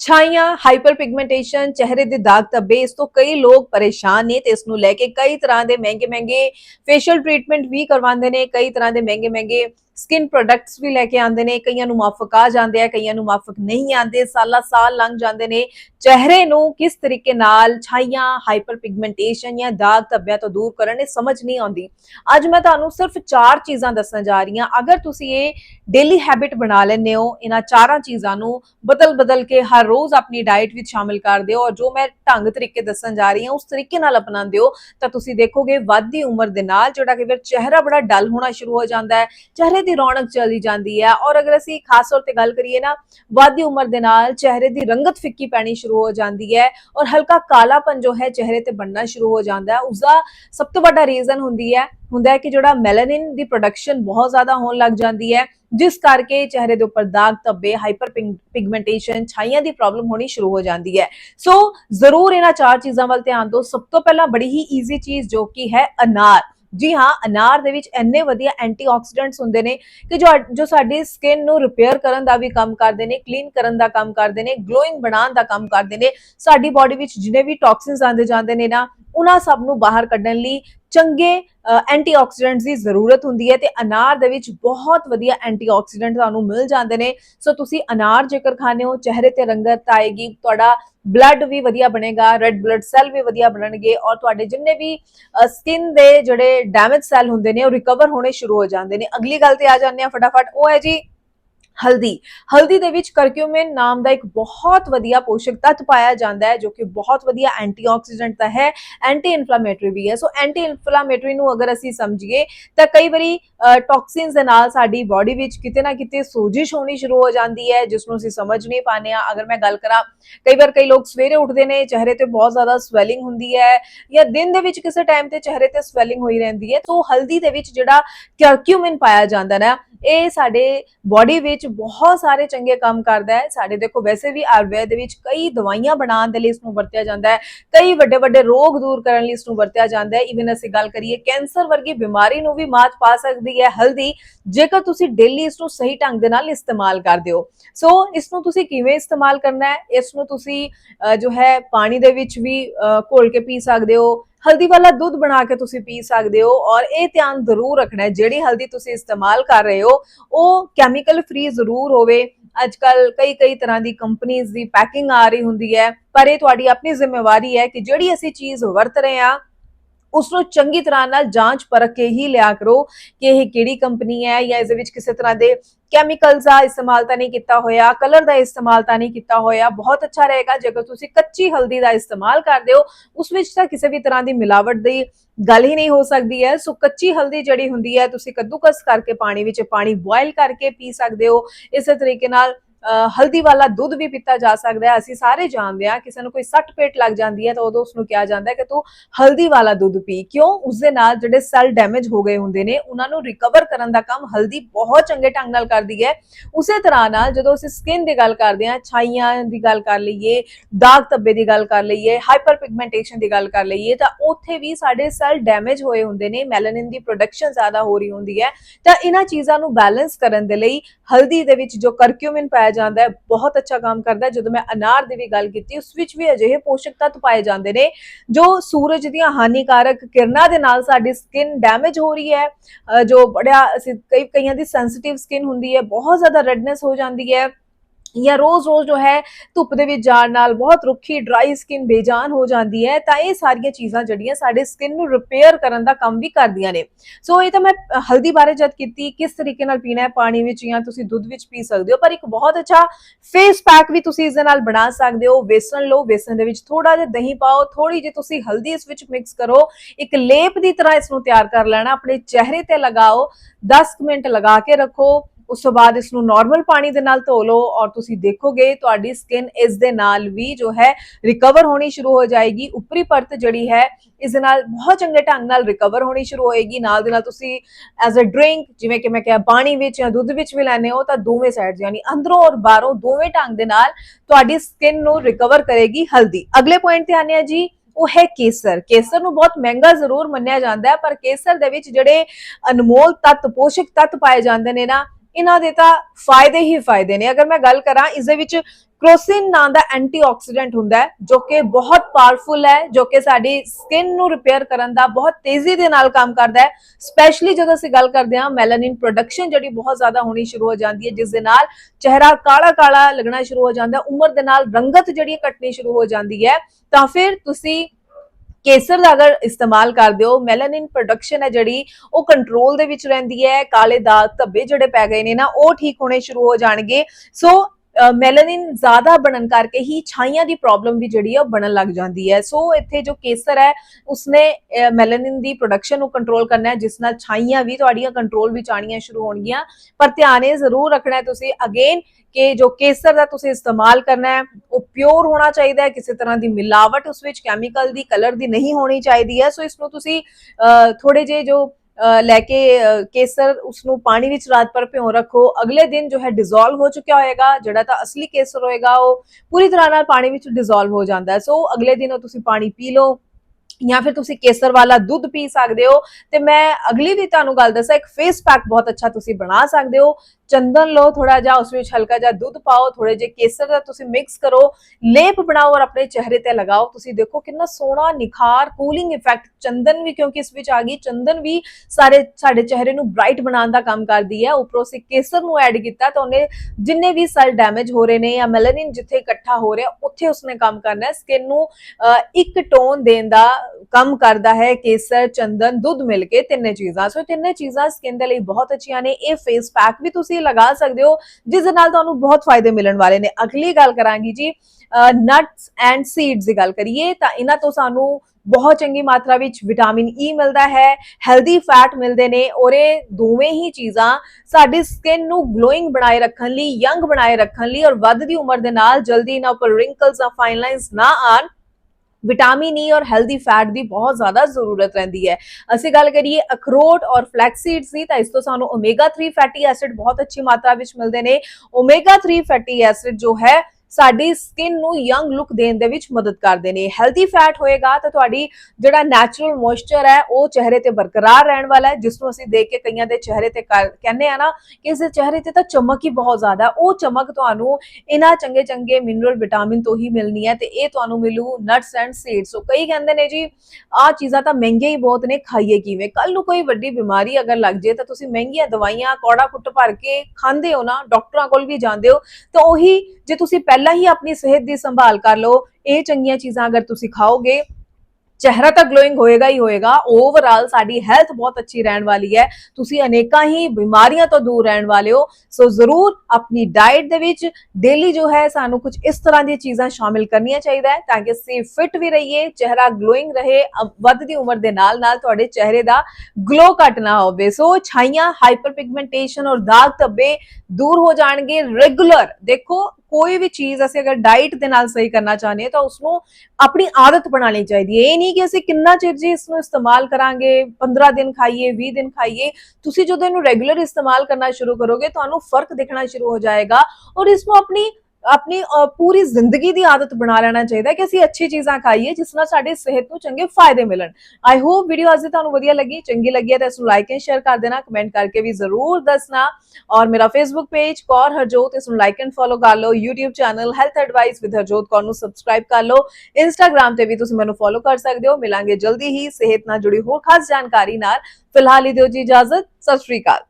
ਛਾਈਆਂ hyper pigmentation ਚਿਹਰੇ ਦੇ ਦਾਗ ਧੱਬੇ, ਇਸ ਤੋਂ ਕਈ ਲੋਕ ਪਰੇਸ਼ਾਨ ਨੇ ਤੇ ਇਸ ਨੂੰ ਲੈ ਕੇ ਕਈ ਤਰ੍ਹਾਂ ਦੇ ਮਹਿੰਗੇ ਮਹਿੰਗੇ ਫੇਸ਼ੀਅਲ ਟ੍ਰੀਟਮੈਂਟ ਵੀ ਕਰਵਾਉਂਦੇ ਨੇ, ਕਈ ਤਰ੍ਹਾਂ ਦੇ ਮਹਿੰਗੇ ਮਹਿੰਗੇ ਸਕਿਨ ਪ੍ਰੋਡਕਟਸ ਵੀ ਲੈ ਕੇ ਆਉਂਦੇ ਨੇ, ਕਈਆਂ ਨੂੰ ਮਾਫਕ ਆ ਜਾਂਦੇ ਆ, ਕਈਆਂ ਨੂੰ ਮਾਫਕ ਨਹੀਂ ਆਉਂਦੇ, ਸਾਲਾ ਸਾਲ ਲੰਘ ਜਾਂਦੇ ਨੇ। ਚਿਹਰੇ ਨੂੰ ਕਿਸ ਤਰੀਕੇ ਨਾਲ ਛਾਈਆਂ ਹਾਈਪਰ ਪਿਗਮੈਂਟੇਸ਼ਨ ਜਾਂ ਦਾਗ ਧੱਬਿਆਂ ਤੋਂ ਦੂਰ ਕਰਨ, ਇਹ ਸਮਝ ਨਹੀਂ ਆਉਂਦੀ। ਅੱਜ ਮੈਂ ਤੁਹਾਨੂੰ ਸਿਰਫ ਚਾਰ ਚੀਜ਼ਾਂ ਦੱਸਣ ਜਾ ਰਹੀ ਹਾਂ। ਅਗਰ ਤੁਸੀਂ ਇਹ ਡੇਲੀ ਹੈਬਿਟ ਬਣਾ ਲੈਂਦੇ ਹੋ, ਇਹਨਾਂ ਚਾਰਾਂ ਚੀਜ਼ਾਂ ਨੂੰ ਬਦਲ ਬਦਲ ਕੇ ਹਰ ਰੋਜ਼ ਆਪਣੀ ਡਾਈਟ ਵਿੱਚ ਸ਼ਾਮਿਲ ਕਰਦੇ ਹੋ ਔਰ ਜੋ ਮੈਂ ਢੰਗ ਤਰੀਕੇ ਦੱਸਣ ਜਾ ਰਹੀ ਹਾਂ, ਉਸ ਤਰੀਕੇ ਨਾਲ ਅਪਣਾਉਂਦੇ ਹੋ, ਤਾਂ ਤੁਸੀਂ ਦੇਖੋਗੇ ਵੱਧਦੀ ਉਮਰ ਦੇ ਨਾਲ ਜਿਹੜਾ ਕਿ ਫਿਰ ਚਿਹਰਾ ਬੜਾ ਡਲ ਹੋਣਾ ਸ਼ੁਰੂ ਹੋ ਜਾਂਦਾ ਹੈ। ਚਿਹਰੇ ਦੀ ਰੌਣਕ ਚਲੀ ਜਾਂਦੀ ਹੈ। ਔਰ ਅਗਰ ਅਸੀਂ ਖਾਸ ਤੌਰ ਤੇ ਗੱਲ ਕਰੀਏ ਨਾ ਵੱਧਦੀ ਉਮਰ ਦੇ ਨਾਲ ਚਿਹਰੇ ਦੀ ਰੰਗਤ ਫਿੱਕੀ ਪੈਣੀ ਸ਼ੁਰੂ ਹੋ ਜਾਂਦੀ ਹੈ ਔਰ ਹਲਕਾ ਕਾਲਾਪਨ ਜੋ ਹੈ ਚਿਹਰੇ ਤੇ ਬਣਨਾ ਸ਼ੁਰੂ ਹੋ ਜਾਂਦਾ ਹੈ। ਉਸਦਾ ਸਭ ਤੋਂ ਵੱਡਾ ਰੀਜ਼ਨ ਹੁੰਦੀ ਹੈ, ਹੁੰਦਾ ਹੈ ਕਿ ਜਿਹੜਾ ਮੈਲੈਨਿਨ ਦੀ ਪ੍ਰੋਡਕਸ਼ਨ ਬਹੁਤ ਜ਼ਿਆਦਾ ਹੋਣ ਲੱਗ ਜਾਂਦੀ ਹੈ, ਜਿਸ ਕਰਕੇ ਚਿਹਰੇ ਦੇ ਉੱਪਰ ਦਾਗ, ਧੱਬੇ ਹਾਈਪਰ ਪਿਗਮੈਂਟੇਸ਼ਨ ਛਾਈਆਂ ਦੀ ਪ੍ਰੋਬਲਮ ਹੋਣੀ ਸ਼ੁਰੂ ਹੋ ਜਾਂਦੀ ਹੈ। ਸੋ ਜ਼ਰੂਰ ਇਹਨਾਂ ਚਾਰ ਚੀਜ਼ਾਂ ਵੱਲ ਧਿਆਨ ਦਿਓ। ਸਭ ਤੋਂ ਪਹਿਲਾਂ ਬੜੀ ਹੀ ਈਜ਼ੀ ਚੀਜ਼ ਜੋ ਕਿ ਹੈ ਅਨਾਰ। ਜੀ ਹਾਂ, ਅਨਾਰ ਦੇ ਵਿੱਚ ਇੰਨੇ ਵਧੀਆ ਐਂਟੀਆਕਸੀਡੈਂਟਸ ਹੁੰਦੇ ਨੇ ਕਿ ਜੋ ਜੋ ਸਾਡੀ ਸਕਿਨ ਨੂੰ ਰਿਪੇਅਰ ਕਰਨ ਦਾ ਵੀ ਕੰਮ ਕਰਦੇ ਨੇ ਕਲੀਨ ਕਰਨ ਦਾ ਕੰਮ ਕਰਦੇ ਨੇ ਗਲੋਇੰਗ ਬਣਾਉਣ ਦਾ ਕੰਮ ਕਰਦੇ ਨੇ, ਸਾਡੀ ਬਾਡੀ ਵਿੱਚ ਜਿੰਨੇ ਵੀ ਟੌਕਸਿਨਸ ਆਉਂਦੇ ਜਾਂਦੇ ਨੇ ਨਾ, ਉਹਨਾਂ ਸਭ ਨੂੰ ਬਾਹਰ ਕੱਢਣ ਲਈ ਚੰਗੇ ਐਂਟੀਆਕਸੀਡੈਂਟਸ ਦੀ ਜ਼ਰੂਰਤ ਹੁੰਦੀ ਹੈ ਤੇ ਅਨਾਰ ਦੇ ਵਿੱਚ ਬਹੁਤ ਵਧੀਆ ਐਂਟੀਆਕਸੀਡੈਂਟ ਤੁਹਾਨੂੰ ਮਿਲ ਜਾਂਦੇ ਨੇ। ਸੋ ਤੁਸੀਂ ਅਨਾਰ ਜੇਕਰ ਖਾਣੇ ਹੋ, ਚਿਹਰੇ ਤੇ ਰੰਗਤ ਆਏਗੀ, ਤੁਹਾਡਾ ਬਲੱਡ ਵੀ ਵਧੀਆ ਬਣੇਗਾ ਰੈੱਡ ਬਲੱਡ ਸੈੱਲ ਵੀ ਵਧੀਆ ਬਣਨਗੇ ਔਰ ਤੁਹਾਡੇ ਜਿੰਨੇ ਵੀ ਸਕਿਨ ਦੇ ਜਿਹੜੇ ਡੈਮੇਜ ਸੈੱਲ ਹੁੰਦੇ ਨੇ, ਉਹ ਰਿਕਵਰ ਹੋਣੇ ਸ਼ੁਰੂ ਹੋ ਜਾਂਦੇ ਨੇ। ਅਗਲੀ ਗੱਲ ਤੇ ਆ ਜਾਂਦੇ ਆ ਫਟਾਫਟ। ਉਹ ਹੈ ਜੀ ਹਲਦੀ। ਹਲਦੀ ਦੇ ਵਿੱਚ ਕਰਕਿਊਮਿਨ ਨਾਮ ਦਾ ਇੱਕ ਬਹੁਤ ਵਧੀਆ ਪੋਸ਼ਕ ਤੱਤ ਪਾਇਆ ਜਾਂਦਾ ਹੈ, ਜੋ ਕਿ ਬਹੁਤ ਵਧੀਆ ਐਂਟੀਆਕਸੀਡੈਂਟ ਤਾਂ ਹੈ ਐਂਟੀ ਇਨਫਲਾਮੇਟਰੀ ਵੀ ਹੈ। ਸੋ ਐਂਟੀ ਇਨਫਲਾਮੇਟਰੀ ਨੂੰ ਅਗਰ ਅਸੀਂ ਸਮਝੀਏ, ਤਾਂ ਕਈ ਵਾਰੀ ਟੌਕਸਿਨਸ ਦੇ ਨਾਲ ਸਾਡੀ ਬਾਡੀ ਵਿੱਚ ਕਿਤੇ ਨਾ ਕਿਤੇ ਸੋਜਿਸ਼ ਹੋਣੀ ਸ਼ੁਰੂ ਹੋ ਜਾਂਦੀ ਹੈ, ਜਿਸ ਨੂੰ ਅਸੀਂ ਸਮਝ ਨਹੀਂ ਪਾਉਂਦੇ ਆ ਅਗਰ ਮੈਂ ਗੱਲ ਕਰਾਂ, ਕਈ ਵਾਰ ਕਈ ਲੋਕ ਸਵੇਰੇ ਉੱਠਦੇ ਨੇ, ਚਿਹਰੇ ਤੇ ਬਹੁਤ ਜ਼ਿਆਦਾ ਸਵੈਲਿੰਗ ਹੁੰਦੀ ਹੈ ਜਾਂ ਦਿਨ ਦੇ ਵਿੱਚ ਕਿਸੇ ਟਾਈਮ ਤੇ ਚਿਹਰੇ ਤੇ ਸਵੈਲਿੰਗ ਹੋਈ ਰਹਿੰਦੀ ਹੈ। ਸੋ ਹਲਦੀ ਦੇ ਵਿੱਚ ਜਿਹੜਾ ਕਰਕਿਊਮਿਨ ਪਾਇਆ ਜਾਂਦਾ ਨਾ, ਇਹ ਸਾਡੇ ਬਾਡੀ ਵਿੱਚ ਬਹੁਤ ਸਾਰੇ ਚੰਗੇ ਕੰਮ ਕਰਦਾ ਹੈ। ਸਾਡੇ ਦੇਖੋ ਵੈਸੇ ਵੀ ਆਯੁਰਵੈਦ ਦੇ ਵਿੱਚ ਕਈ ਦਵਾਈਆਂ ਬਣਾਉਣ ਦੇ ਲਈ ਇਸ ਨੂੰ ਵਰਤਿਆ ਜਾਂਦਾ ਹੈ। ਕਈ ਵੱਡੇ ਵੱਡੇ ਰੋਗ ਦੂਰ ਕਰਨ ਲਈ ਇਸ ਨੂੰ ਵਰਤਿਆ ਜਾਂਦਾ ਹੈ। ਇਵਨ ਅਸੀਂ ਗੱਲ ਕਰੀਏ ਕੈਂਸਰ ਵਰਗੀ ਬਿਮਾਰੀ ਨੂੰ ਵੀ ਮਾਤ ਪਾ ਸਕਦੀ ਹੈ ਹਲਦੀ ਜੇਕਰ ਤੁਸੀਂ ਡੇਲੀ ਇਸ ਨੂੰ ਸਹੀ ਢੰਗ ਦੇ ਨਾਲ ਇਸਤੇਮਾਲ ਕਰਦੇ ਹੋ। ਸੋ ਇਸ ਨੂੰ ਤੁਸੀਂ ਕਿਵੇਂ ਇਸਤੇਮਾਲ ਕਰਨਾ ਹੈ? ਇਸ ਨੂੰ ਤੁਸੀਂ ਅਹ, ਜੋ ਹੈ ਪਾਣੀ ਦੇ ਵਿੱਚ ਵੀ ਅਹ, ਘੋਲ ਕੇ ਪੀ ਸਕਦੇ ਹੋ। ਹਲਦੀ ਵਾਲਾ ਦੁੱਧ ਬਣਾ ਕੇ ਤੁਸੀਂ ਪੀ ਸਕਦੇ ਹੋ ਔਰ ਇਹ ਧਿਆਨ ਜ਼ਰੂਰ ਰੱਖਣਾ ਹੈ, ਜਿਹੜੀ ਹਲਦੀ ਤੁਸੀਂ ਇਸਤੇਮਾਲ ਕਰ ਰਹੇ ਹੋ, ਉਹ ਕੈਮੀਕਲ ਫ੍ਰੀ ਜ਼ਰੂਰ ਹੋਵੇ। ਅੱਜ ਕੱਲ ਕਈ ਕਈ ਤਰ੍ਹਾਂ ਦੀ ਕੰਪਨੀਆਂ ਦੀ ਪੈਕਿੰਗ ਆ ਰਹੀ ਹੁੰਦੀ ਹੈ, ਪਰ ਇਹ ਤੁਹਾਡੀ ਆਪਣੀ ਜ਼ਿੰਮੇਵਾਰੀ ਹੈ ਕਿ ਜਿਹੜੀ ਅਸੀਂ ਚੀਜ਼ ਵਰਤ ਰਹੇ ਹਾਂ ਉਸ ਨੂੰ ਚੰਗੀ ਤਰ੍ਹਾਂ ਨਾਲ ਜਾਂਚ ਪਰਖ ਕੇ ਹੀ ਲਿਆ ਕਰੋ ਕਿ ਇਹ ਕਿਹੜੀ ਕੰਪਨੀ ਹੈ ਜਾਂ ਇਸ ਦੇ ਵਿੱਚ ਕਿਸੇ ਤਰ੍ਹਾਂ ਦੇ ਕੈਮੀਕਲਸ ਦਾ ਇਸਤੇਮਾਲ ਤਾਂ ਨਹੀਂ ਕੀਤਾ ਹੋਇਆ ਕਲਰ ਦਾ ਇਸਤੇਮਾਲ ਤਾਂ ਨਹੀਂ ਕੀਤਾ ਹੋਇਆ, ਬਹੁਤ ਅੱਛਾ ਰਹੇਗਾ, ਜੇਕਰ ਤੁਸੀਂ ਕੱਚੀ ਹਲਦੀ ਦਾ ਇਸਤੇਮਾਲ ਕਰਦੇ ਹੋ, ਉਸ ਵਿੱਚ ਤਾਂ ਕਿਸੇ ਵੀ ਤਰ੍ਹਾਂ ਦੀ ਮਿਲਾਵਟ ਦੀ ਗੱਲ ਹੀ ਨਹੀਂ ਹੋ ਸਕਦੀ ਹੈ। ਸੋ ਕੱਚੀ ਹਲਦੀ ਜਿਹੜੀ ਹੁੰਦੀ ਹੈ, ਤੁਸੀਂ ਕੱਦੂਕਸ ਕਰਕੇ ਪਾਣੀ ਵਿੱਚ ਪਾਣੀ ਬੋਇਲ ਕਰਕੇ ਪੀ ਸਕਦੇ ਹੋ। ਇਸੇ ਤਰੀਕੇ ਨਾਲ ਹਲਦੀ ਵਾਲਾ ਦੁੱਧ ਵੀ ਪੀਤਾ ਜਾ ਸਕਦਾ ਹੈ। ਅਸੀਂ ਸਾਰੇ ਜਾਣਦੇ ਹਾਂ ਕਿਸੇ ਨੂੰ ਕੋਈ ਸੱਟ ਪੇਟ ਲੱਗ ਜਾਂਦੀ ਹੈ ਤਾਂ ਉਦੋਂ ਉਸ ਨੂੰ ਕਿਹਾ ਜਾਂਦਾ ਹੈ ਕਿ ਤੂੰ ਹਲਦੀ ਵਾਲਾ ਦੁੱਧ ਪੀ। ਕਿਉਂ? ਉਸ ਦੇ ਨਾਲ ਜਿਹੜੇ ਸੈੱਲ ਡੈਮੇਜ ਹੋ ਗਏ ਹੁੰਦੇ ਨੇ, ਉਹਨਾਂ ਨੂੰ ਰਿਕਵਰ ਕਰਨ ਦਾ ਕੰਮ ਹਲਦੀ ਬਹੁਤ ਚੰਗੇ ਢੰਗ ਨਾਲ ਕਰਦੀ ਹੈ। ਉਸੇ ਤਰ੍ਹਾਂ ਨਾਲ ਜਦੋਂ ਅਸੀਂ ਸਕਿਨ ਦੀ ਗੱਲ ਕਰਦੇ ਹਾਂ, ਛਾਈਆਂ ਦੀ ਗੱਲ ਕਰ ਲਈਏ, ਦਾਗ ਧੱਬੇ ਦੀ ਗੱਲ ਕਰ ਲਈਏ ਹਾਈਪਰ ਪਿਗਮੈਂਟੇਸ਼ਨ ਦੀ ਗੱਲ ਕਰ ਲਈਏ, ਤਾਂ ਉੱਥੇ ਵੀ ਸਾਡੇ ਸੈੱਲ ਡੈਮੇਜ ਹੋਏ ਹੁੰਦੇ ਨੇ ਮੈਲੈਨਿਨ ਦੀ ਪ੍ਰੋਡਕਸ਼ਨ ਜ਼ਿਆਦਾ ਹੋ ਰਹੀ ਹੁੰਦੀ ਹੈ। ਤਾਂ ਇਹਨਾਂ ਚੀਜ਼ਾਂ ਨੂੰ ਬੈਲੈਂਸ ਕਰਨ ਦੇ ਲਈ ਹਲਦੀ ਦੇ ਵਿੱਚ ਜੋ ਕਰਕਿਊਮਿਨ ਪਾਇਆ ਜਾਂਦਾ ਹੈ, ਬਹੁਤ ਅੱਛਾ ਕੰਮ ਕਰਦਾ ਹੈ। ਜਦੋਂ ਮੈਂ ਅਨਾਰ ਦੀ ਵੀ ਗੱਲ ਕੀਤੀ, ਉਸ ਵਿੱਚ ਵੀ ਅਜਿਹੇ ਪੋਸ਼ਕ ਤੱਤ ਪਾਏ ਜਾਂਦੇ ਨੇ, ਜੋ ਸੂਰਜ ਦੀਆਂ ਹਾਨੀਕਾਰਕ ਕਿਰਨਾਂ ਦੇ ਨਾਲ ਸਾਡੀ ਸਕਿਨ ਡੈਮੇਜ ਹੋ ਰਹੀ ਹੈ। ਅਹ ਜੋ ਬੜਿਆ ਕਈ, ਕਈਆਂ ਦੀ ਸੈਂਸਿਟਿਵ ਸਕਿਨ ਹੁੰਦੀ ਹੈ, ਬਹੁਤ ਜ਼ਿਆਦਾ ਰੈਡਨੈਸ ਹੋ ਜਾਂਦੀ ਹੈ। ਜਾਂ ਰੋਜ਼-ਰੋਜ਼ ਜੋ ਹੈ ਧੁੱਪ ਦੇ ਵਿੱਚ ਜਾਣ ਨਾਲ ਬਹੁਤ ਰੁੱਖੀ ਡਰਾਈ ਸਕਿਨ ਬੇਜਾਨ ਹੋ ਜਾਂਦੀ ਹੈ, ਤਾਂ ਇਹ ਸਾਰੀਆਂ ਚੀਜ਼ਾਂ ਜਿਹੜੀਆਂ ਸਾਡੇ ਸਕਿਨ ਨੂੰ ਰਿਪੇਅਰ ਕਰਨ ਦਾ ਕੰਮ ਵੀ ਕਰਦੀਆਂ ਨੇ। ਸੋ ਇਹ ਤਾਂ ਮੈਂ ਹਲਦੀ ਬਾਰੇ ਜਦ ਕੀਤੀ, ਕਿਸ ਤਰੀਕੇ ਨਾਲ ਪੀਣਾ ਹੈ ਪਾਣੀ ਵਿੱਚ ਜਾਂ ਤੁਸੀਂ ਦੁੱਧ ਵਿੱਚ ਪੀ ਸਕਦੇ ਹੋ, ਪਰ ਇੱਕ ਬਹੁਤ ਅੱਛਾ ਫੇਸ ਪੈਕ ਵੀ ਤੁਸੀਂ ਇਸ ਦੇ ਨਾਲ ਬਣਾ ਸਕਦੇ ਹੋ। ਵੇਸਣ ਲਓ, ਵੇਸਣ ਦੇ ਵਿੱਚ ਥੋੜਾ ਜਿਹਾ ਦਹੀਂ ਪਾਓ ਥੋੜੀ ਜਿਹੀ ਤੁਸੀਂ ਹਲਦੀ ਇਸ ਵਿੱਚ ਮਿਕਸ ਕਰੋ, ਇੱਕ ਲੇਪ ਦੀ ਤਰ੍ਹਾਂ ਇਸ ਨੂੰ ਤਿਆਰ ਕਰ ਲੈਣਾ, ਆਪਣੇ ਚਿਹਰੇ ਤੇ ਲਗਾਓ 10 ਕੁ ਮਿੰਟ ਲਗਾ ਕੇ ਰੱਖੋ। ਉਸ ਤੋਂ ਬਾਅਦ ਇਸ ਨੂੰ ਨਾਰਮਲ ਪਾਣੀ ਦੇ ਨਾਲ ਧੋ ਲਓ ਔਰ ਤੁਸੀਂ ਦੇਖੋਗੇ ਤੁਹਾਡੀ ਸਕਿਨ ਇਸ ਦੇ ਨਾਲ ਵੀ ਜੋ ਹੈ ਰਿਕਵਰ ਹੋਣੀ ਸ਼ੁਰੂ ਹੋ ਜਾਏਗੀ। ਉੱਪਰੀ ਪਰਤ ਜਿਹੜੀ ਹੈ, ਇਸ ਦੇ ਨਾਲ ਬਹੁਤ ਚੰਗੇ ਢੰਗ ਨਾਲ ਰਿਕਵਰ ਹੋਣੀ ਸ਼ੁਰੂ ਹੋਏਗੀ। ਨਾਲ ਦੇ ਨਾਲ ਤੁਸੀਂ ਐਜ਼ ਅ ਡਰਿੰਕ ਜਿਵੇਂ ਕਿ ਮੈਂ ਕਿਹਾ, ਪਾਣੀ ਵਿੱਚ ਜਾਂ ਦੁੱਧ ਵਿੱਚ ਵੀ ਲੈਣੇ ਹੋ ਤਾਂ ਦੋਵੇਂ ਸਾਈਡ ਯਾਨੀ ਅੰਦਰੋਂ ਔਰ ਬਾਹਰੋਂ ਦੋਵੇਂ ਢੰਗ ਦੇ ਨਾਲ ਤੁਹਾਡੀ ਸਕਿਨ ਨੂੰ ਰਿਕਵਰ ਕਰੇਗੀ ਹਲਦੀ। ਅਗਲੇ ਪੁਆਇੰਟ ਤੇ ਆਨੇ ਆ ਜੀ, ਉਹ ਹੈ ਕੇਸਰ। ਕੇਸਰ ਨੂੰ ਬਹੁਤ ਮਹਿੰਗਾ ਜ਼ਰੂਰ ਮੰਨਿਆ ਜਾਂਦਾ ਹੈ, ਪਰ ਕੇਸਰ ਦੇ ਵਿੱਚ ਜਿਹੜੇ ਅਨਮੋਲ ਤੱਤ, ਪੋਸ਼ਕ ਤੱਤ ਪਾਏ ਜਾਂਦੇ ਨੇ ਨਾ ਇਹਨਾਂ ਦੇ ਤਾਂ ਫਾਇਦੇ ਹੀ ਫਾਇਦੇ ਨੇ। ਅਗਰ ਮੈਂ ਗੱਲ ਕਰਾਂ, ਇਸ ਦੇ ਵਿੱਚ ਕ੍ਰੋਸਿਨ ਨਾਂ ਦਾ ਐਂਟੀਆਕਸੀਡੈਂਟ ਹੁੰਦਾ ਹੈ, ਜੋ ਕਿ ਬਹੁਤ ਪਾਵਰਫੁਲ ਹੈ, ਜੋ ਕਿ ਸਾਡੀ ਸਕਿਨ ਨੂੰ ਰਿਪੇਅਰ ਕਰਨ ਦਾ ਬਹੁਤ ਤੇਜ਼ੀ ਦੇ ਨਾਲ ਕੰਮ ਕਰਦਾ ਹੈ। ਸਪੈਸ਼ਲੀ ਜਦੋਂ ਅਸੀਂ ਗੱਲ ਕਰਦੇ ਹਾਂ ਮੈਲੈਨਿਨ ਪ੍ਰੋਡਕਸ਼ਨ ਜਿਹੜੀ ਬਹੁਤ ਜ਼ਿਆਦਾ ਹੋਣੀ ਸ਼ੁਰੂ ਹੋ ਜਾਂਦੀ ਹੈ, ਜਿਸ ਦੇ ਨਾਲ ਚਿਹਰਾ ਕਾਲਾ ਕਾਲਾ ਲੱਗਣਾ ਸ਼ੁਰੂ ਹੋ ਜਾਂਦਾ ਉਮਰ ਦੇ ਨਾਲ ਰੰਗਤ ਜਿਹੜੀ ਹੈ ਘਟਣੀ ਸ਼ੁਰੂ ਹੋ ਜਾਂਦੀ ਹੈ, ਤਾਂ ਫਿਰ ਤੁਸੀਂ ਕੇਸਰ ਦਾ ਅਗਰ ਇਸਤੇਮਾਲ ਕਰਦੇ ਹੋ ਮੈਲੈਨਿਨ ਪ੍ਰੋਡਕਸ਼ਨ ਹੈ ਜਿਹੜੀ, ਉਹ ਕੰਟਰੋਲ ਦੇ ਵਿੱਚ ਰਹਿੰਦੀ ਹੈ, ਕਾਲੇ ਦਾਗ ਧੱਬੇ ਜਿਹੜੇ ਪੈ ਗਏ ਨੇ ਨਾ, ਉਹ ਠੀਕ ਹੋਣੇ ਸ਼ੁਰੂ ਹੋ ਜਾਣਗੇ। ਸੋ ਮੈਲੈਨਿਨ ਜ਼ਿਆਦਾ ਬਣਨ ਕਰਕੇ ਹੀ ਛਾਈਆਂ ਦੀ ਪ੍ਰੋਬਲਮ ਵੀ ਜਿਹੜੀ ਆ ਉਹ ਬਣਨ ਲੱਗ ਜਾਂਦੀ ਹੈ। ਸੋ ਇੱਥੇ ਜੋ ਕੇਸਰ ਹੈ, ਉਸਨੇ ਮੈਲੈਨਿਨ ਦੀ ਪ੍ਰੋਡਕਸ਼ਨ ਨੂੰ ਕੰਟਰੋਲ ਕਰਨਾ ਹੈ, ਜਿਸ ਨਾਲ ਛਾਈਆਂ ਵੀ ਤੁਹਾਡੀਆਂ ਕੰਟਰੋਲ ਵਿੱਚ ਆਣੀਆਂ ਸ਼ੁਰੂ ਹੋਣਗੀਆਂ। ਪਰ ਧਿਆਨ ਇਹ ਜ਼ਰੂਰ ਰੱਖਣਾ ਹੈ ਤੁਸੀਂ ਅਗੇਨ ਕਿ ਜੋ ਕੇਸਰ ਦਾ ਤੁਸੀਂ ਇਸਤੇਮਾਲ ਕਰਨਾ ਹੈ, ਉਹ ਪਿਓਰ ਹੋਣਾ ਚਾਹੀਦਾ ਹੈ, ਕਿਸੇ ਤਰ੍ਹਾਂ ਦੀ ਮਿਲਾਵਟ ਉਸ ਵਿੱਚ ਕੈਮੀਕਲ ਦੀ ਕਲਰ ਦੀ ਨਹੀਂ ਹੋਣੀ ਚਾਹੀਦੀ ਹੈ। ਸੋ ਇਸ ਨੂੰ ਤੁਸੀਂ ਥੋੜੇ ਜੇ ਜੋ ਲੈ ਕੇ ਅ, ਕੇਸਰ ਉਸ ਨੂੰ ਪਾਣੀ ਵਿੱਚ ਰਾਤ ਭਰ ਭਿਓ ਰੱਖੋ। ਅਗਲੇ ਦਿਨ ਜੋ ਹੈ ਡਿਸੋਲਵ ਹੋ ਚੁੱਕਿਆ ਹੋਏਗਾ ਜਿਹੜਾ ਤਾਂ ਅਸਲੀ ਕੇਸਰ ਹੋਏਗਾ ਉਹ ਪੂਰੀ ਤਰ੍ਹਾਂ ਨਾਲ ਪਾਣੀ ਵਿੱਚ ਡਿਸੋਲਵ ਹੋ ਜਾਂਦਾ ਸੋ ਅਗਲੇ ਦਿਨ ਉਹ ਤੁਸੀਂ ਪਾਣੀ ਪੀ ਲਓ। ਜਾਂ ਫਿਰ ਤੁਸੀਂ ਕੇਸਰ ਵਾਲਾ ਦੁੱਧ ਪੀ ਸਕਦੇ ਹੋ। ਤੇ ਮੈਂ ਅਗਲੀ ਵੀ ਤੁਹਾਨੂੰ ਗੱਲ ਦੱਸਾਂ, ਇੱਕ ਫੇਸ ਪੈਕ ਬਹੁਤ ਅੱਛਾ ਤੁਸੀਂ ਬਣਾ ਸਕਦੇ ਹੋ। ਚੰਦਨ ਲਓ ਥੋੜਾ ਜਿਹਾ, ਉਸ ਵਿੱਚ ਹਲਕਾ ਜਿਹਾ ਦੁੱਧ ਪਾਓ ਥੋੜੇ ਜਿਹੇ ਕੇਸਰ ਦਾ ਤੁਸੀਂ ਮਿਕਸ ਕਰੋ। ਲੇਪ ਬਣਾਓ ਔਰ ਆਪਣੇ ਚਿਹਰੇ ਤੇ ਲਗਾਓ। ਤੁਸੀਂ ਦੇਖੋ ਕਿੰਨਾ ਸੋਹਣਾ ਨਿਖਾਰ ਕੂਲਿੰਗ ਇਫੈਕਟ ਚੰਦਨ ਵੀ, ਕਿਉਂਕਿ ਇਸ ਵਿੱਚ ਆ ਗਈ, ਚੰਦਨ ਵੀ ਸਾਰੇ ਸਾਡੇ ਚਿਹਰੇ ਨੂੰ ਬ੍ਰਾਈਟ ਬਣਾਉਣ ਦਾ ਕੰਮ ਕਰਦੀ ਹੈ। ਉੱਪਰੋਂ ਅਸੀਂ ਕੇਸਰ ਨੂੰ ਐਡ ਕੀਤਾ ਤਾਂ ਉਹਨੇ ਜਿੰਨੇ ਵੀ ਸੈਲ ਡੈਮੇਜ ਹੋ ਰਹੇ ਨੇ ਜਾਂ ਮੈਲੈਨਿਨ ਜਿੱਥੇ ਇਕੱਠਾ ਹੋ ਰਿਹਾ, ਉੱਥੇ ਉਸਨੇ ਕੰਮ ਕਰਨਾ ਹੈ। ਸਕਿਨ ਨੂੰ ਇੱਕ ਟੋਨ ਦੇਣ ਦਾ ਕੰਮ ਕਰਦਾ ਹੈ, ਕੇਸਰ, ਚੰਦਨ, ਦੁੱਧ ਮਿਲ ਕੇ ਤਿੰਨੇ ਚੀਜ਼ਾਂ। ਸੋ ਤਿੰਨੇ ਚੀਜ਼ਾਂ ਸਕਿਨ ਦੇ ਲਈ ਬਹੁਤ ਅੱਛੀਆਂ ਨੇ। ਇਹ ਫੇਸ ਪੈਕ ਵੀ ਤੁਸੀਂ ਲਗਾ ਸਕਦੇ ਹੋ, ਜਿਸ ਦੇ ਨਾਲ ਤੁਹਾਨੂੰ ਬਹੁਤ ਫਾਇਦੇ ਮਿਲਣ ਵਾਲੇ ਨੇ। ਅਗਲੀ ਗੱਲ ਕਰਾਂਗੀ ਜੀ ਨਟਸ ਐਂਡ ਸੀਡਸ ਦੀ ਗੱਲ ਕਰੀਏ, ਤਾਂ ਇਹਨਾਂ ਤੋਂ ਸਾਨੂੰ ਬਹੁਤ ਚੰਗੀ ਮਾਤਰਾ ਵਿੱਚ ਵਿਟਾਮਿਨ ਈ e ਮਿਲਦਾ ਹੈ ਹੈਲਦੀ ਫੈਟ ਮਿਲਦੇ ਨੇ ਔਰ ਇਹ ਦੋਵੇਂ ਹੀ ਚੀਜ਼ਾਂ ਸਾਡੀ ਸਕਿਨ ਨੂੰ ਗਲੋਇੰਗ ਬਣਾਏ ਰੱਖਣ ਲਈ ਯੰਗ ਬਣਾਏ ਰੱਖਣ ਲਈ ਔਰ ਵੱਧਦੀ ਉਮਰ ਦੇ ਨਾਲ ਜਲਦੀ ਇਹਨਾਂ ਉੱਪਰ ਰਿੰਕਲਸ ਜਾਂ ਫਾਈਨ ਲਾਈਨਸ ਨਾ ਆਣ ਵਿਟਾਮਿਨ ਈ e ਔਰ ਹੈਲਦੀ ਫੈਟ ਦੀ ਬਹੁਤ ਜ਼ਿਆਦਾ ਜ਼ਰੂਰਤ ਰਹਿੰਦੀ ਹੈ। ਅਸੀਂ ਗੱਲ ਕਰੀਏ ਅਖਰੋਟ ਔਰ ਫਲੈਕਸ ਸੀਡਸ ਦੀ, ਤਾਂ ਇਸ ਤੋਂ ਸਾਨੂੰ ਓਮੇਗਾ 3 ਫੈਟੀ ਐਸਿਡ ਬਹੁਤ ਅੱਛੀ ਮਾਤਰਾ ਵਿੱਚ ਮਿਲਦੇ ਨੇ। ਓਮੇਗਾ 3 ਫੈਟੀ ਐਸਿਡ ਜੋ ਹੈ ਸਾਡੀ ਸਕਿਨ ਨੂੰ ਯੰਗ ਲੁੱਕ ਦੇਣ ਦੇ ਵਿੱਚ ਮਦਦ ਕਰਦੇ ਨੇ। ਹੈਲਦੀ ਫੈਟ ਹੋਏਗਾ ਤਾਂ ਤੁਹਾਡੀ ਜਿਹੜਾ ਨੈਚੁਰਲ ਮੋਇਸਚਰ ਹੈ, ਉਹ ਚਿਹਰੇ ਤੇ ਬਰਕਰਾਰ ਰਹਿਣ ਵਾਲਾ ਹੈ ਜਿਸ ਨੂੰ ਅਸੀਂ ਦੇਖ ਕੇ ਕਈਆਂ ਦੇ ਚਿਹਰੇ ਤੇ ਕਹਿੰਦੇ ਆ ਨਾ ਕਿ ਇਸ ਦੇ ਚਿਹਰੇ ਤੇ ਤਾਂ ਚਮਕ ਹੀ ਬਹੁਤ ਜ਼ਿਆਦਾ ਉਹ ਚਮਕ ਤੁਹਾਨੂੰ ਇਹਨਾਂ ਚੰਗੇ ਚੰਗੇ ਮਿਨਰਲ ਵਿਟਾਮਿਨ ਤੋਂ ਹੀ ਮਿਲਣੀ ਹੈ ਤੇ ਇਹ ਤੁਹਾਨੂੰ ਮਿਲੂ ਨਟਸ ਐਂਡ ਸੀਡਸ ਸੋ ਕਈ ਕਹਿੰਦੇ ਨੇ ਜੀ, ਆਹ ਚੀਜ਼ਾਂ ਤਾਂ ਮਹਿੰਗੀਆਂ ਹੀ ਬਹੁਤ ਨੇ, ਖਾਈਏ ਕਿਵੇਂ? ਕੱਲ ਨੂੰ ਕੋਈ ਵੱਡੀ ਬਿਮਾਰੀ ਅਗਰ ਲੱਗ ਜੇ ਤਾਂ ਤੁਸੀਂ ਮਹਿੰਗੀਆਂ ਦਵਾਈਆਂ, ਕੌੜਾ ਕੁੱਟ ਭਰ ਕੇ ਖਾਂਦੇ ਹੋ ਨਾ, ਡਾਕਟਰਾਂ ਕੋਲ ਵੀ ਜਾਂਦੇ ਹੋ, ਤਾਂ ਉਹੀ ਜੇ ਤੁਸੀਂ ਪਹਿਲਾਂ ਹੀ ਆਪਣੀ ਸਿਹਤ ਦੀ ਸੰਭਾਲ ਕਰ ਲਓ। ਇਹ ਚੰਗੀਆਂ ਚੀਜ਼ਾਂ ਅਗਰ ਤੁਸੀਂ ਖਾਓਗੇ, ਚਿਹਰਾ ਤਾਂ ਗਲੋਇੰਗ ਹੋਏਗਾ ਹੀ ਹੋਏਗਾ। ਓਵਰਆਲ ਸਾਡੀ ਹੈਲਥ ਬਹੁਤ ਅੱਛੀ ਰਹਿਣ ਵਾਲੀ ਹੈ। ਤੁਸੀਂ ਅਨੇਕਾਂ ਹੀ ਬਿਮਾਰੀਆਂ ਤੋਂ ਦੂਰ ਰਹਿਣ ਵਾਲੇ ਹੋ। ਸੋ ਜ਼ਰੂਰ ਆਪਣੀ ਡਾਈਟ ਦੇ ਵਿੱਚ ਡੇਲੀ ਜੋ ਹੈ ਸਾਨੂੰ ਕੁਝ ਇਸ ਤਰ੍ਹਾਂ ਦੀਆਂ ਚੀਜ਼ਾਂ ਸ਼ਾਮਿਲ ਕਰਨੀਆਂ ਚਾਹੀਦਾ ਹੈ ਤਾਂ ਕਿ ਅਸੀਂ ਫਿਟ ਵੀ ਰਹੀਏ, ਚਿਹਰਾ ਗਲੋਇੰਗ ਰਹੇ ਵੱਧਦੀ ਉਮਰ ਦੇ ਨਾਲ ਨਾਲ ਤੁਹਾਡੇ ਚਿਹਰੇ ਦਾ ਗਲੋ ਘਟ ਨਾ ਹੋਵੇ। ਸੋ ਛਾਈਆਂ ਹਾਈਪਰ ਪਿਗਮੈਂਟੇਸ਼ਨ ਔਰ ਦਾਗ ਧੱਬੇ ਦੂਰ ਹੋ ਜਾਣਗੇ। ਰੈਗੂਲਰ ਦੇਖੋ ਕੋਈ ਵੀ ਚੀਜ਼ ਅਸੀਂ ਅਗਰ ਡਾਈਟ ਦੇ ਨਾਲ ਸਹੀ ਕਰਨਾ ਚਾਹੁੰਦੇ ਹਾਂ ਤਾਂ ਉਸ ਨੂੰ ਆਪਣੀ ਆਦਤ ਬਣਾਉਣੀ ਚਾਹੀਦੀ ਹੈ। ਇਹ ਨਹੀਂ ਕਿ ਅਸੀਂ ਕਿੰਨਾ ਚਿਰ ਜੀ ਇਸ ਨੂੰ ਇਸਤੇਮਾਲ ਕਰਾਂਗੇ 15 ਦਿਨ ਖਾਈਏ 20 ਦਿਨ ਖਾਈਏ, ਤੁਸੀਂ ਜਦੋਂ ਇਹਨੂੰ ਰੈਗੂਲਰ ਇਸਤੇਮਾਲ ਕਰਨਾ ਸ਼ੁਰੂ ਕਰੋਗੇ, ਤੁਹਾਨੂੰ ਫ਼ਰਕ ਦਿਖਣਾ ਸ਼ੁਰੂ ਹੋ ਜਾਏਗਾ ਔਰ ਇਸ ਨੂੰ ਆਪਣੀ ਆਪਣੀ ਪੂਰੀ ਜ਼ਿੰਦਗੀ ਦੀ ਆਦਤ ਬਣਾ ਲੈਣਾ ਚਾਹੀਦਾ ਕਿ ਅਸੀਂ ਅੱਛੀ ਚੀਜ਼ਾਂ ਖਾਈਏ, ਜਿਸ ਨਾਲ ਸਾਡੀ ਸਿਹਤ ਨੂੰ ਚੰਗੇ ਫਾਇਦੇ ਮਿਲਣ। ਆਈ ਹੋਪ ਵੀਡੀਓ ਅੱਜ ਦੀ ਤੁਹਾਨੂੰ ਵਧੀਆ ਲੱਗੀ, ਚੰਗੀ ਲੱਗੀ ਹੈ ਤਾਂ ਇਸ ਨੂੰ ਲਾਈਕ ਐਂਡ ਸ਼ੇਅਰ ਕਰ ਦੇਣਾ ਕਮੈਂਟ ਕਰਕੇ ਵੀ ਜ਼ਰੂਰ ਦੱਸਣਾ। ਔਰ ਮੇਰਾ ਫੇਸਬੁੱਕ ਪੇਜ ਕੌਰ ਹਰਜੋਤ ਇਸ ਨੂੰ ਲਾਈਕ ਐਂਡ ਫੋਲੋ ਕਰ ਲਓ। YouTube channel health advice with Harjot Kaur ਨੂੰ ਸਬਸਕ੍ਰਾਈਬ ਕਰ ਲਓ। Instagram ਤੇ ਵੀ ਤੁਸੀਂ ਮੈਨੂੰ ਫੋਲੋ ਕਰ ਸਕਦੇ ਹੋ। ਮਿਲਾਂਗੇ ਜਲਦੀ ਹੀ ਸਿਹਤ ਨਾਲ ਜੁੜੀ ਹੋਰ ਖਾਸ ਜਾਣਕਾਰੀ ਨਾਲ। ਫਿਲਹਾਲ ਹੀ ਦਿਓ ਜੀ ਇਜਾਜ਼ਤ। ਸਤਿ ਸ਼੍ਰੀ ਅਕਾਲ।